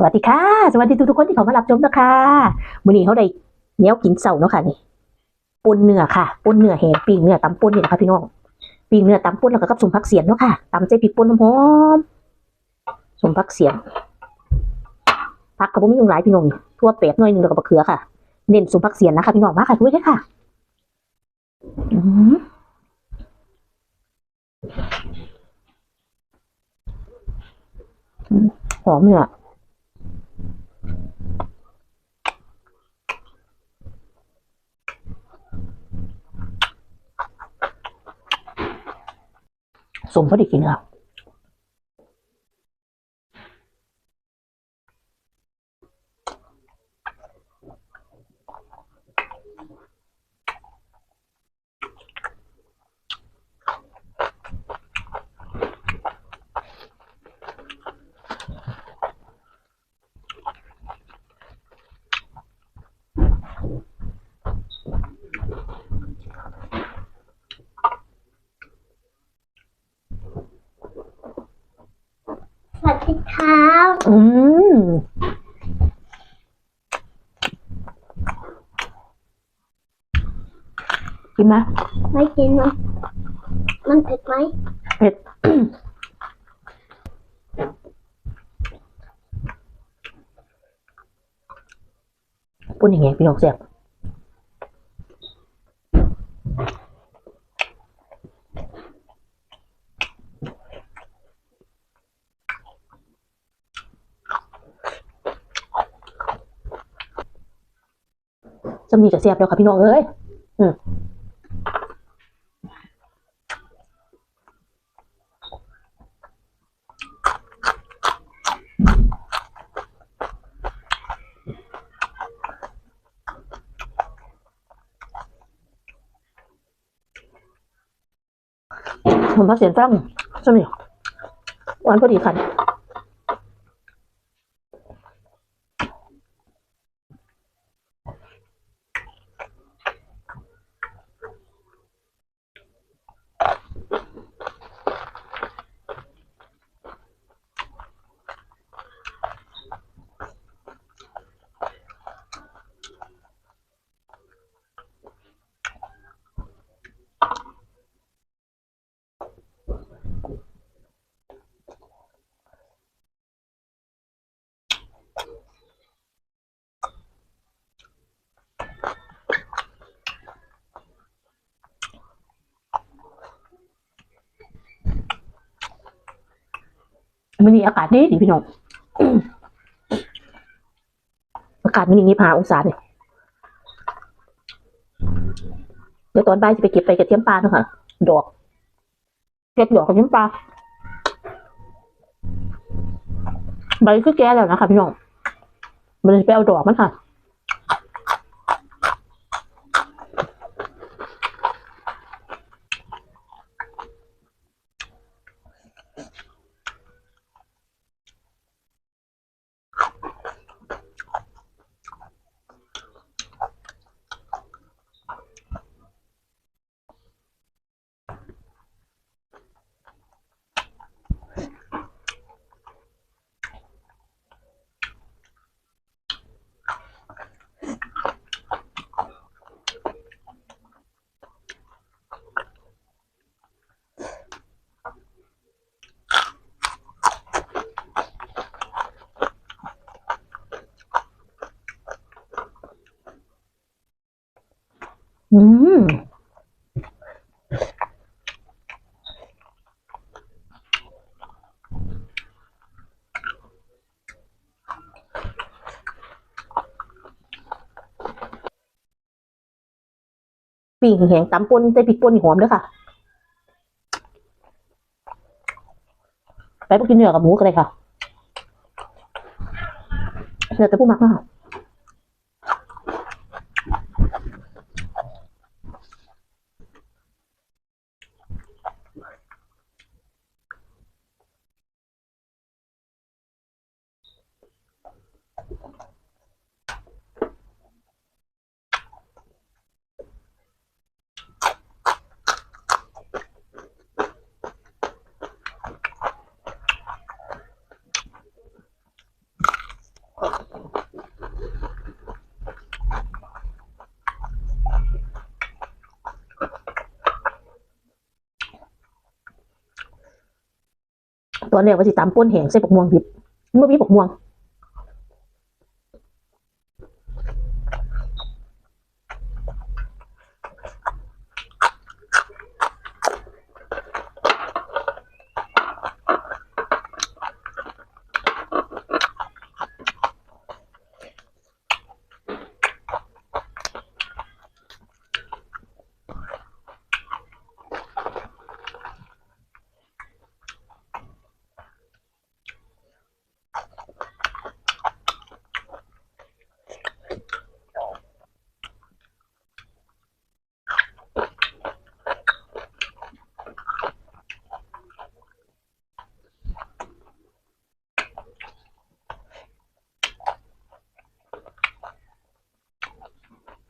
สวัสดีค่ะ สวัสดีทุกๆคนที่เขามารับชมนะคะมื้อนี้เขาได้เนี้ยกินเสาเนาะค่ะนี่ปุนเนื้อค่ะปุนเนื้อแห้งปิ้งเนื้อตำปุนนี่นะคะพี่น้องปิ้งเนื้อตำปุนแล้วก็กับสมผักเสียนเนาะค่ะตำใจพริกป่นหอมสมผักเสียนผักกระปุกมีอย่างหลายพี่น้องทั่วเป็ดหน่อยหนึงแล้วก็มะเขือค่ะ เน้นสมผักเสียนนะคะพี่น้องมาค่ะด้วยเลยค่ะหอมเนื้อ สมพอดีกินครับ สวัสดีครับอืมกินไหมไม่กินมันมันเผ็ดไหมเผ็ด ปุ้นยังไงพี่น้องแซ่บ จะมีกับแซ่บแล้วค่ะพี่น้องเอ้ยอืมผมพักเสียงฟังใช่ไหมหวานพอดีคัน มันมีอากาศดีดิพี่น้อง อากาศมันอยี่สิบห้าองศาเนี่ยเดี๋ยวตอนบ่ายจะไปเก็บไปกระเทียมปลาเนาะค่ะ ดอกเก็บดอกกระเทียมปลา ใบคือแก่แล้วนะคะพี่น้องมันจะไปเอาดอกมันค่ะ อืมปิ้งแหงตำป่นใส่พริกป่นหอมด้วยค่ะ ไปกินเนื้อกับหมูกันเลยค่ะเนื้อแต่ผู้มักเนาะ ตอนแรกว่าสิตามป้นแหงใส่ปกม่วงผิดเมื่อพี่ปกม่วง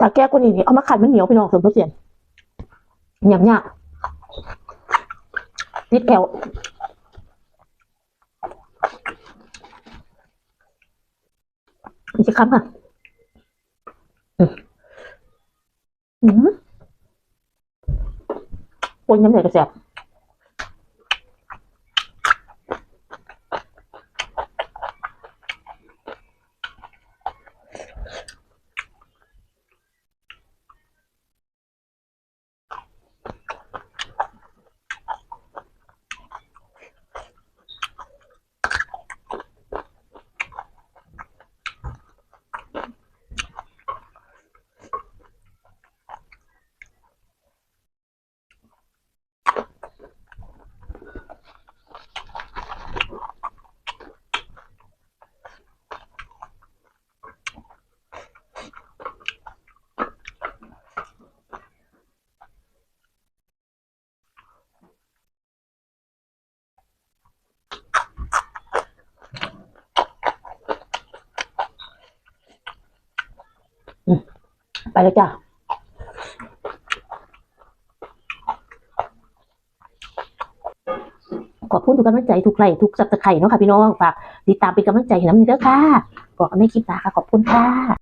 ตาแก้วกว่านี้นี่เอามาขัดมันเหนียวไปน้องเสริมเสียนหยาบหยาบนิดแก้วอีกสักคำค่ะอืมอืมปนยำใหญ่กระแสบ ไปเลยจ้ะขอบคุณทุกกำลังใจทุกไลค์ทุกสับตะไครเนาะค่ะพี่น้องฝากติดตามเป็นกำลังใจให้น้ำเด้อค่ะบอกกันไม่คลิปหนาค่ะขอบคุณค่ะ